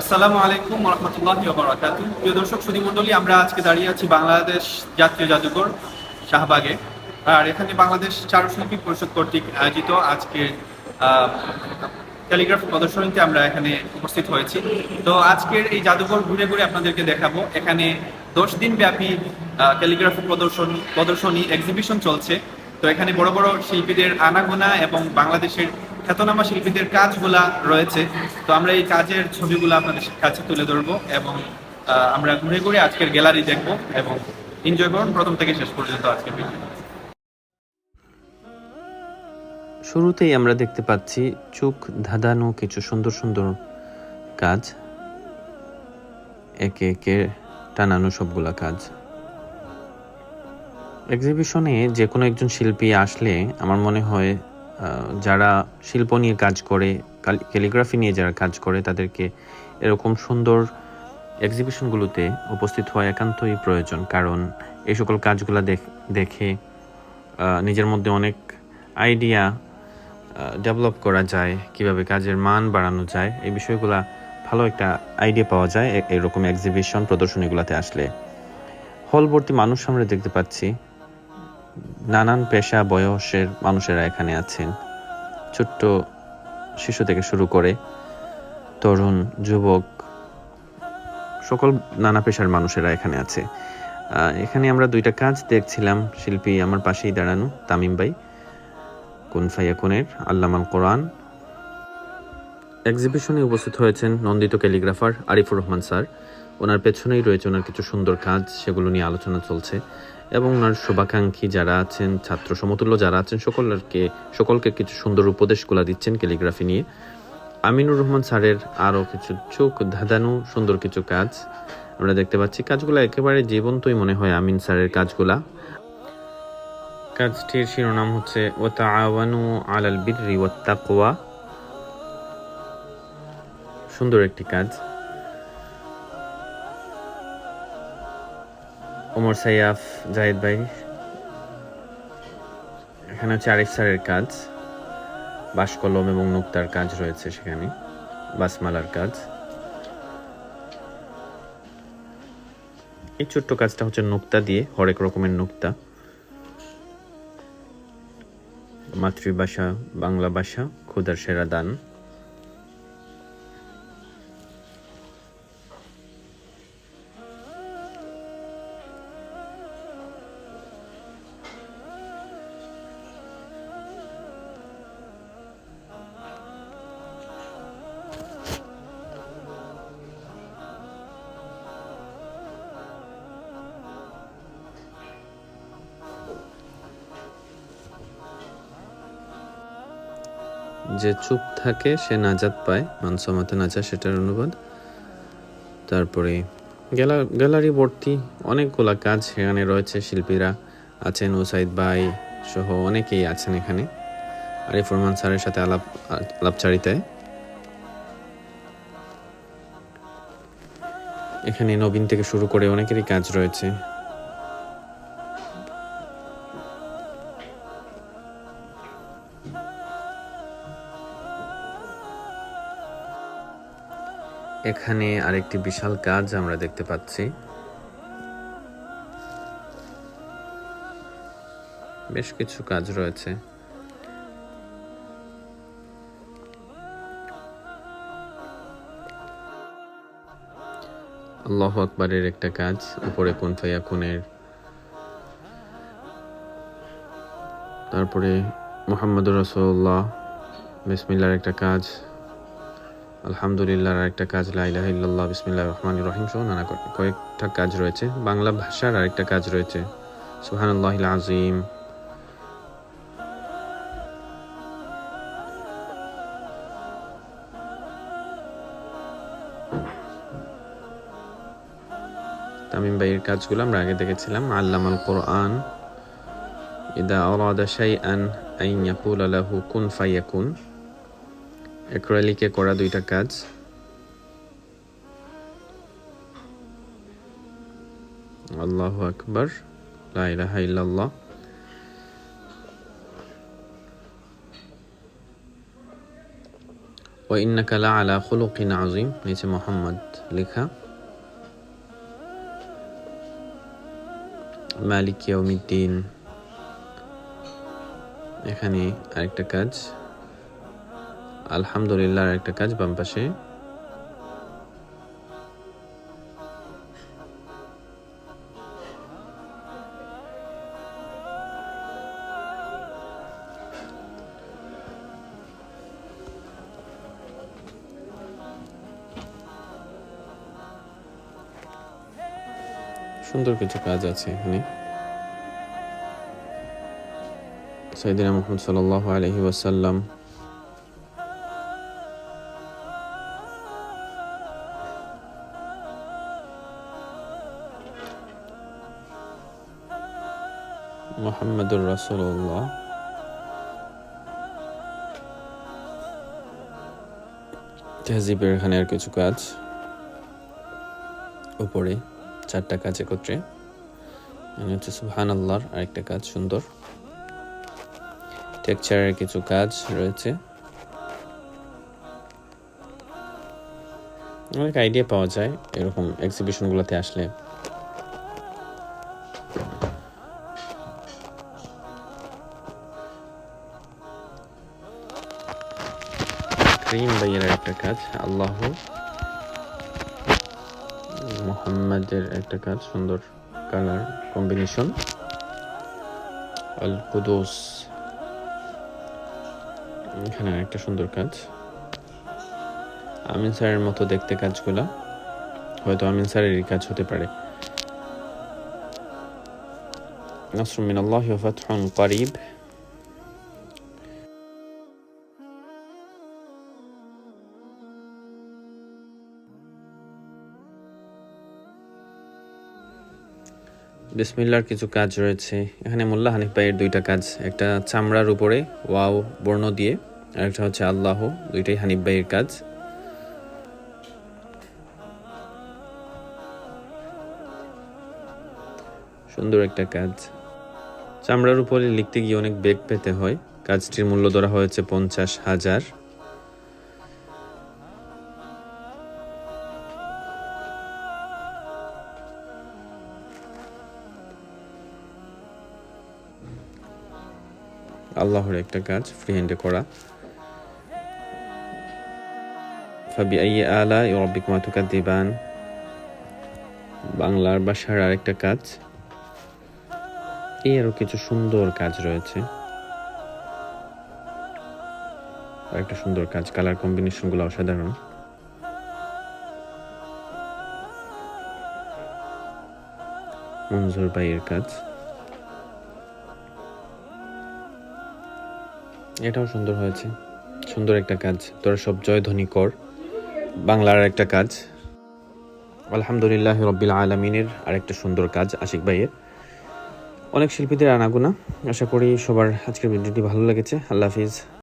আসসালামু আলাইকুম রহমতুল্লাহ বারাকাত প্রিয় দর্শক, সুধীমণ্ডলী, আমরা আজকে দাঁড়িয়ে আছি বাংলাদেশ জাতীয় জাদুঘর শাহবাগে। আর এখানে বাংলাদেশ চারুশিল্পী পরিষদ কর্তৃক আয়োজিত আজকে ক্যালিগ্রাফি প্রদর্শনীতে আমরা এখানে উপস্থিত হয়েছি। তো আজকের এই জাদুঘর ঘুরে ঘুরে আপনাদেরকে দেখাবো। এখানে দশ দিন ব্যাপী ক্যালিগ্রাফি প্রদর্শন, প্রদর্শনী এক্সিবিশন চলছে। তো এখানে বড় বড় শিল্পীদের আনাগোনা এবং বাংলাদেশের খ্যাতনামা শিল্পীদের কাজগুলা রয়েছে। তো আমরা এই কাজের ছবিগুলো আপনাদের কাছে তুলে ধরবো এবং আমরা ঘুরে ঘুরে আজকের গ্যালারি দেখব এবং এনজয় করুন প্রথম থেকে শেষ পর্যন্ত আজকের ভিডিও শুরুতেই আমরা দেখতে পাচ্ছি চোখ ধাঁধানো কিছু সুন্দর সুন্দর কাজ। একে একে টানানো সবগুলা কাজ। এক্সিবিশনে যে কোনো একজন শিল্পী আসলে আমার মনে হয় যারা শিল্প নিয়ে কাজ করে ক্যালিগ্রাফি নিয়ে যারা কাজ করে, তাদেরকে এরকম সুন্দর এক্সিবিশনগুলোতে উপস্থিত হওয়া একান্তই প্রয়োজন। কারণ এই সকল কাজগুলো দেখে নিজের মধ্যে অনেক আইডিয়া ডেভেলপ করা যায়, কীভাবে কাজের মান বাড়ানো যায়, এই বিষয়গুলা ভালো একটা আইডিয়া পাওয়া যায় এরকম এক্সিবিশন প্রদর্শনীগুলোতে আসলে। হল ভর্তি মানুষ আমরা দেখতে পাচ্ছি নানান পেশা বয়সের মানুষেরা এখানে আছেন। ছোট্ট শিশু থেকে শুরু করে তরুণ, যুবক, সকল নানা পেশার মানুষেরা এখানে আছে। এখানে আমরা দুইটা কাজ দেখছিলাম। শিল্পী আমার পাশেই দাঁড়ানো, তামিম ভাই, কুন ফাইয়াকুনের আল্লামাল কোরআন। এক্সিবিশনে উপস্থিত হয়েছেন নন্দিত ক্যালিগ্রাফার আরিফুর রহমান স্যার। ওনার পেছনেই রয়েছে ওনার কিছু সুন্দর কাজ, সেগুলো নিয়ে আলোচনা চলছে। এবং ওনার শুভাকাঙ্ক্ষী যারা আছেন, ছাত্র সমতুল্য যারা আছেন, সকলকে সকলকে কিছু সুন্দর উপদেশগুলা দিচ্ছেন ক্যালিগ্রাফি নিয়ে। আমিনুর রহমান স্যারের আরও কিছু চোখ ধাঁধানো সুন্দর কিছু কাজ। আমরা দেখতে পাচ্ছি কাজগুলো একেবারে জীবন্তই মনে হয় আমিন স্যারের কাজগুলা। কাজটির শিরোনাম হচ্ছে ও তাওয়ানু আলাল বিররি ও তাকওয়া। সুন্দর একটি কাজ। ওমর সাইয়াফ, জাহিদ ভাই। এখানে হচ্ছে আরিফ স্যারের কাজ। বাসকলম এবং নুক্তার কাজ রয়েছে সেখানে, বাসমালার কাজ। এই ছোট্ট কাজটা হচ্ছে নুক্তা দিয়ে, হরেক রকমের নুক্তা। মাতৃভাষা, বাংলা ভাষা ক্ষুদার সেরা দান। যে চুপ থাকে, সে নাজাত পায়। মানসমাতে নাচা সেটার অনুবাদ। তারপরে গ্যালা- গ্যালারি ভর্তি, অনেকগুলা কাজ সেখানে রয়েছে, শিল্পীরা আছেন, ওসাইদ ভাই সহ অনেকেই আছেন এখানে। আরিফ রহমান স্যারের সাথে আলাপ আলাপচারিতায়। এখানে নবীন থেকে শুরু করে অনেকেরই কাজ রয়েছে। এখানে আরেকটি বিশাল কাজ আমরা দেখতে পাচ্ছি। বেশ কিছু কাজ রয়েছে। আল্লাহ আকবরের একটা কাজ, উপরে কোন ফাইয়া কোনের। তারপরে মোহাম্মদুর রসুল্লাহ বিসমিল্লার একটা কাজ। আলহামদুলিল্লাহর আরেকটা কাজ লাইলাহ ইল্লাল্লাহ বিসমিল্লাহ রহমান রহিম সহ নানা কয়েকটা কাজ রয়েছে। বাংলা ভাষার আরেকটা কাজ রয়েছে। সুহানুল্লাহ আজিম তামিম ভাইয়ের কাজগুলো আমরা আগে দেখেছিলাম। আল্লামাল কোরআন। ইদা আরাদা শাইআন আইন ইয়াকুলা লাহু কুন ফায়াকুন অ্যাক্রেলিকে করা দুইটা কাজ। আল্লাহ আকবর, লা ইলাহা ইল্লাল্লাহ। ইন্নাকালা আলা খুলুকিন আজিম নিচে মোহাম্মদ লেখা। মালিক ইয়াউমিদ্দিন। এখানে আরেকটা কাজ। আলহামদুলিল্লাহ আরেকটা কাজ বাম পাশে। সুন্দর কিছু কাজ আছে এখানে। সাইদিনা মোহাম্মদ সাল্লাহ আলহি ওয়াসাল্লাম মোহাম্মদুর রাসুল্লাহ তেহজিবের এখানে আর কিছু কাজ উপরে, চারটা কাজ একত্রে। এখানে হচ্ছে সুহান আল্লাহর আরেকটা কাজ, সুন্দর। টেকচারের কিছু কাজ রয়েছে। অনেক আইডিয়া পাওয়া যায় এরকম এক্সিবিশনগুলোতে আসলে। ক্রিম ভাইয়ের একটা কাজ আল্লাহ মোহাম্মদের একটা কাজ সুন্দর কালার কম্বিনেশন আল কুদুস এখানে একটা সুন্দর কাজ আমিন স্যারের মতো দেখতে কাজগুলা হয়তো আমিন স্যারেরই কাজ হতে পারে نصر من الله وفتح قريب বিসমিল্লার কিছু কাজ রয়েছে। এখানে মোল্লা হানিফ ভাইয়ের দুইটা কাজ। একটা চামড়ার উপরে ওয়াও বর্ণ দিয়ে, আর একটা হচ্ছে আল্লাহ, দুইটাই হানিফ ভাইয়ের কাজ। সুন্দর একটা কাজ। চামড়ার উপরে লিখতে গিয়ে অনেক বেগ পেতে হয়। কাজটির মূল্য ধরা হয়েছে পঞ্চাশ হাজার। আল্লাহর একটা কাজ ফ্রি হ্যান্ডে করা। তুকাদ্দিবান। বাংলার ভাষার আরেকটা কাজ। এই আরও কিছু সুন্দর কাজ রয়েছে। আরেকটা সুন্দর কাজ কালার কম্বিনেশনগুলো অসাধারণ। মঞ্জুর ভাইয়ের কাজ। এটাও সুন্দর হয়েছে। সুন্দর একটা কাজ। তোরা সব জয় জয়ধ্বনি কর। বাংলার একটা কাজ। আলহামদুলিল্লাহ রব্বিল আলমিনের আরেকটা সুন্দর কাজ আশিক ভাইয়ের। অনেক শিল্পীদের আনাগুনা। আশা করি সবার আজকের ভিডিওটি ভালো লেগেছে। আল্লাহ হাফিজ।